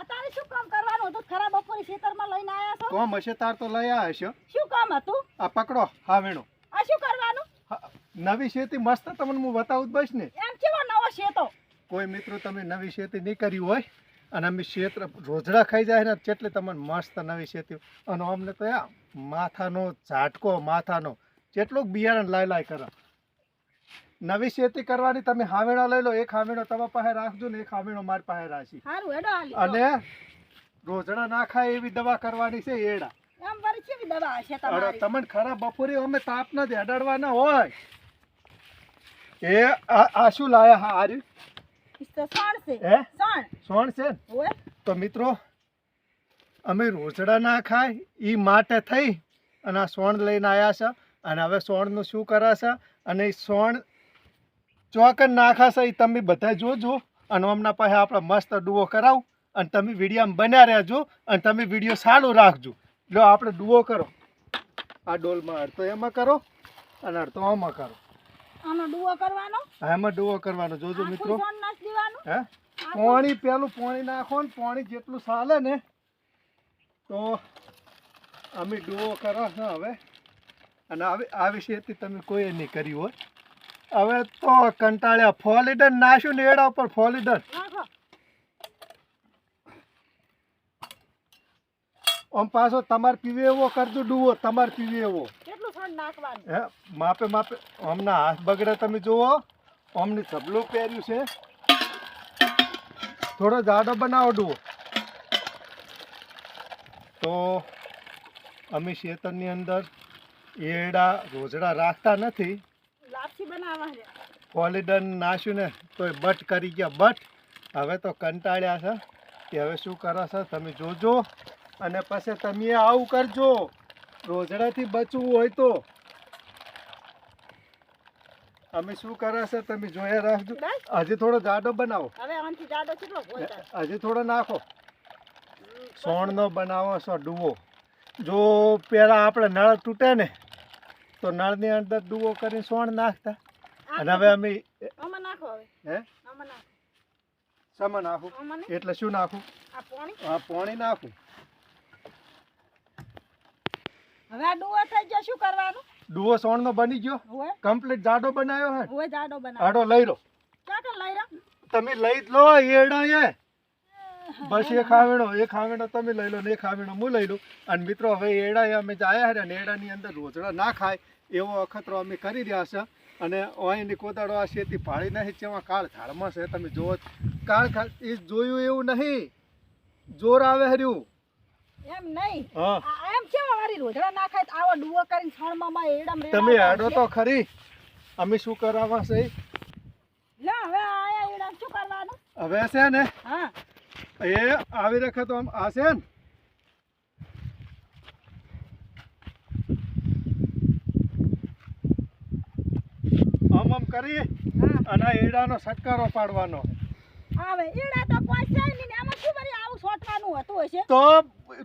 અત્યારે શું કામ કરવાનું હતું? ખરા બપોરે ખેતરમાં લઈને આયા છો? કોમ હશે તાર તો લઈ આવ્યા છો શું કામ હતું? આ પકડો હા વેણો. આ શું કરવાનું? નવી શેતી મસ્ત તમને હું બતાવું બસ ને. એમ કેવો નવો શેતો? કોઈ મિત્રો તમે નવી શેતી નહીં કરી હોય અને અમે ક્ષેત્ર રોજડા ખાઈ જાય ને એટલે તમને મસ્ત નવી શેતી. અને અમને તો આ માથાનો ઝાટકો માથાનો જેટલો બિયારણ લાય લાય કરે નવી શેતી કરવાની તમે હાવેણો લઈ લો એક હાવેણો તમારા પાસે રાખજો ને એક હાવેણો મારી પાસે રાખી. હારું હેડો હાલી અને રોજડા ના ખાય એવી દવા કરવાની છે એડા. એમ વળી કેવી દવા હશે તમારી? તમને ખરા બપોરે અમે તાપ નથી અડાડવાના હોય. એ આ આ શું લાયા હા આર્યું? છે. હે? સણ. સોણ છે ઓય તો મિત્રો અમે રોજડા ના ખાય એ માટે થઈ અને આ સોણ લઈને આવ્યા છે અને હવે સોણનું શું કરાશે? અને એ સોણ ચોકન નાખાશે એ તમે બધા જોજો અને હમણાં પાસે આપણે મસ્ત ડુઓ કરાવ અને તમે વિડીયામાં બન્યા રહેજો અને તમે વીડિયો સારો રાખજો. જો આપણે ડુઓ કરો. આ ડોલમાં અડધો એમાં કરો અને અડધો આમાં કરો. આનો કરવાનો? હા, એમાં ડુઓ કરવાનો. જોજો મિત્રો. હે? પાણી પેલું પાણી નાખો ને પાણી જેટલું ચાલે ને તો અમે ડુવો કરો હવે. અને આવી આવી શેતી તમે કોઈ નહીં કર્યું હોય હવે તો કંટાળ્યા. ફોલીડર નાખ્યું ને એડા ઉપર ફોલીડર. નાખો. આમ પાછો તમારે પીવે એવો કરજો ડુવો તમારે પીવે એવો હે માપે માપે હમણાં હાથ બગડે તમે જુઓ. અમની સબલું પહેર્યું છે. થોડો જાડો બનાવો ડુવો. તો અમે ખેતરની અંદર એડા રોજડા રાખતા નથી. પોલીડન નાશું ને તો એ બટ કરી ગયા. બટ હવે તો કંટાળ્યા છે કે હવે શું કરો છો તમે જોજો અને પછી તમે આવું કરજો. રોજડાથી બચવું હોય તો. અમે શું કરે છે તમે જોયા રાખજો. હજી થોડો જાડો બનાવો? હજી થોડો નાખો. સોણનો બનાવો છો ડૂવો. જો પેલા આપણે નળ તૂટે ને તો નળની અંદર ડૂવો કરીને સોણ નાખતા. અને હવે અમે આમાં નાખો હવે. હે? આમાં નાખો. સમા નાખું? એટલે શું નાખું? આ પાણી. આ પાણી નાખું. હવે આ ડુઓ થઈ ગયો શું કરવાનું? ડુઓ સોણનો બની ગયો. કમ્પ્લીટ જાડો બનાવ્યો હે. ઓય જાડો બનાવ આડો લઈ લો ક્યાં કર લઈ રહ્યા તમે લઈ જ લો એડા એ બસ એ ખાવેણો એ ખાવેણો તમે લઈ લો ને એ ખાવેણો હું લઈ લઉં. અને મિત્રો હવે એડા અમે જાયા હે ને એડાની અંદર રોજડા ના ખાય. એવો અખતરો અમે કરી રહ્યા છે. અને અહીંની કોદાળો આ શેતી ભાળી નહીં જેમાં કાળ ઝાડમાં છે. તમે જોવો કાળ એ જોયું એવું નહીં. જોર આવે હર્યું. એમ નહીં. હા. એમ કેવા વારી રોજડા નાખાય આવો ડુઓ કરીને છણમાં એડમ તમે હાડો તો ખરી. અમે શું કરાવવા છે? લે હવે આયા એડમ શું કરવાનું? હવે છે ને હા. એ આવી રખે તો આમ આ છે ને આમ આમ કરી અને આ એડાનો સટકારો પાડવાનો. આવે એડા તો પહોંચાય ને આમાં શું બરી આવું સોટવાનું હતું હશે? તો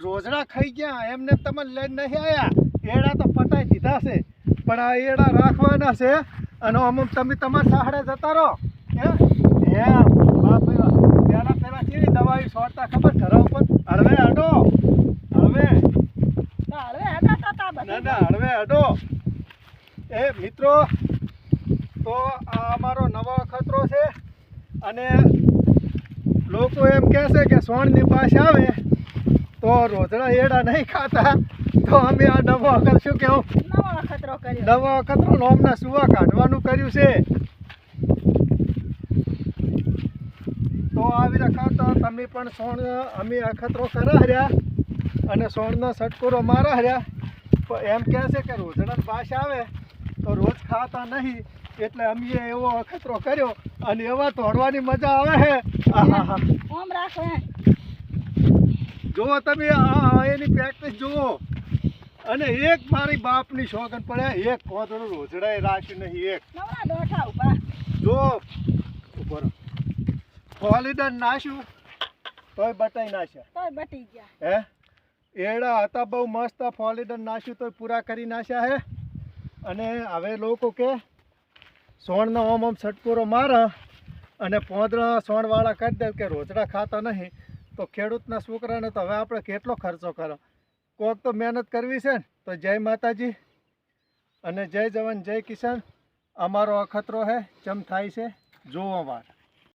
રોજડા ખાઈ ગયા એમને તમે લઈને નહીં આયા. એડા તો પટાઈ દીધા છે. પણ આ એડા રાખવાના છે અને આમ તમે તમારા સાહડે જતા રહો. હે? હે બાપ. પેલા પેલા કેવી દવાઈ સોટતા ખબર? ઘરા ઉપર હળવે અડો હળવે. તો હવે હેડા ના ના હળવે હટો એ મિત્રો તો આ અમારો નવો અખતરો છે. અને લોકો એમ કહે છે કે સોણની પાસ આવે તો રોજડા એડા નહીં ખાતા. તો અમે આ નવો અખત શું કેવું નવો અખતરો કર્યો. નવો અખતરો નોમના સુવા કાઢવાનું કર્યું છે. તો આવી રખા તો તમે પણ સોણ અમે અખતરો કરા હર્યા અને સોણનો સટકોરો મારા પણ એમ કહે છે કે રોજડા પાસ આવે તો રોજ ખાતા નહીં. એટલે અમે એવો અખતરો કર્યો અને એવા તોડવાની મજા આવે છે. ઓમ રાખો જુઓ તમે આ એની પ્રેક્ટિસ જુઓ. અને એક મારી બાપની શોગન પડે એક કોદડું રોજડાએ રાખ્યું નહીં એક. જો ઉપર હોલિડર નાખ્યું તોય બટાઈ નાશે તોય બટી ગયા. હે? એડા હતા બહુ મસ્ત ફોલિડન નાખ્યું તોય પૂરા કરી નાશ્યા હે. અને હવે લોકો કે સોણનો ઓમ ઓમ છટકુરો મારે અને પોદરા સોણવાળા કરી દે કે રોજડા ખાતા નહીં, તો ખેડૂતના છોકરાને તો હવે આપણે કેટલો ખર્ચો કરો? કોક તો મહેનત કરવી છે ને, તો જય માતાજી અને જય જવાન, જય કિસાન. અમારો અખતરો હે, ચમ થાય છે? જોવા વાર